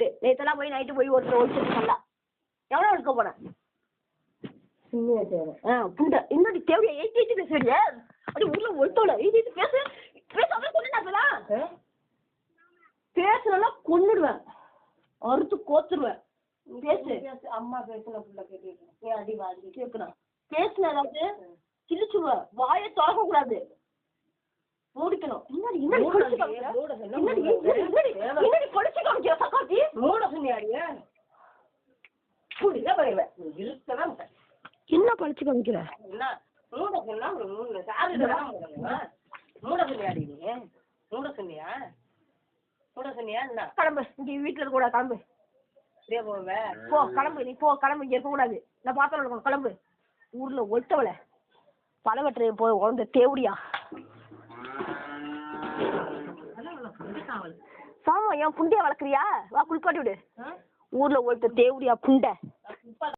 Night நேத்தெல்லாம் போய் night போய் ஒருத்தர் ஒழிச்சிட்டு சொல்லலாம் எவ்வளோ எடுக்க போனேன் ஆ புண்டை. இன்னொரு தேவையா? எயிட்டி பேசுறீங்க அப்படி ஊர்ல ஒருத்தோட. எயிட்டி எயிட்டி பேசு. பேசாம கொண்டுடாப்பலாம் பேசுனா கொன்னுடுவேன். அறுத்து கோத்துருவேன். பேசு. அம்மா பேசுன புள்ள ஏன் அடி வாங்கி கேட்கணும் பேசுன ஏதாவது கிழிச்சுவேன் வாயை திறக்க கூடாது மூடிக்கணும். என்னடி என்னடி மூடு கொடிச்சு அடியே, காமிக்கிற? மூடு சொன்னா என்னடி மூடு. என்னடி என்னடி என்னடி கொடிச்சு காமிக்கிற சக்காத்தி மூட சொன்னியாடிய குடிக்க போயிடுவேன் இருக்கலாம் என்ன படிச்சு காமிக்கிற? என்ன? மூட சொன்னா மூணு சாரு மூட சொன்னியாடி நீ? மூட சொன்னியா? மூட சொன்னியா என்ன? கிளம்பு. இங்க வீட்டுல இருக்க கூடாது கிளம்பு. அப்படியே போவே. போ கிளம்பு. நீ போ கிளம்பு. இங்க இருக்க கூடாது. நான் இருக்கணும் கிளம்பு. ஊர்ல ஒட்டவல பழவற்றை போ உந்த தேவடியா. சாமா ஏன் புண்டையா வளர்க்குறியா? வா குளிப்பாட்டி விடு. ஊர்ல ஒருத்த தேவடியா புண்டை.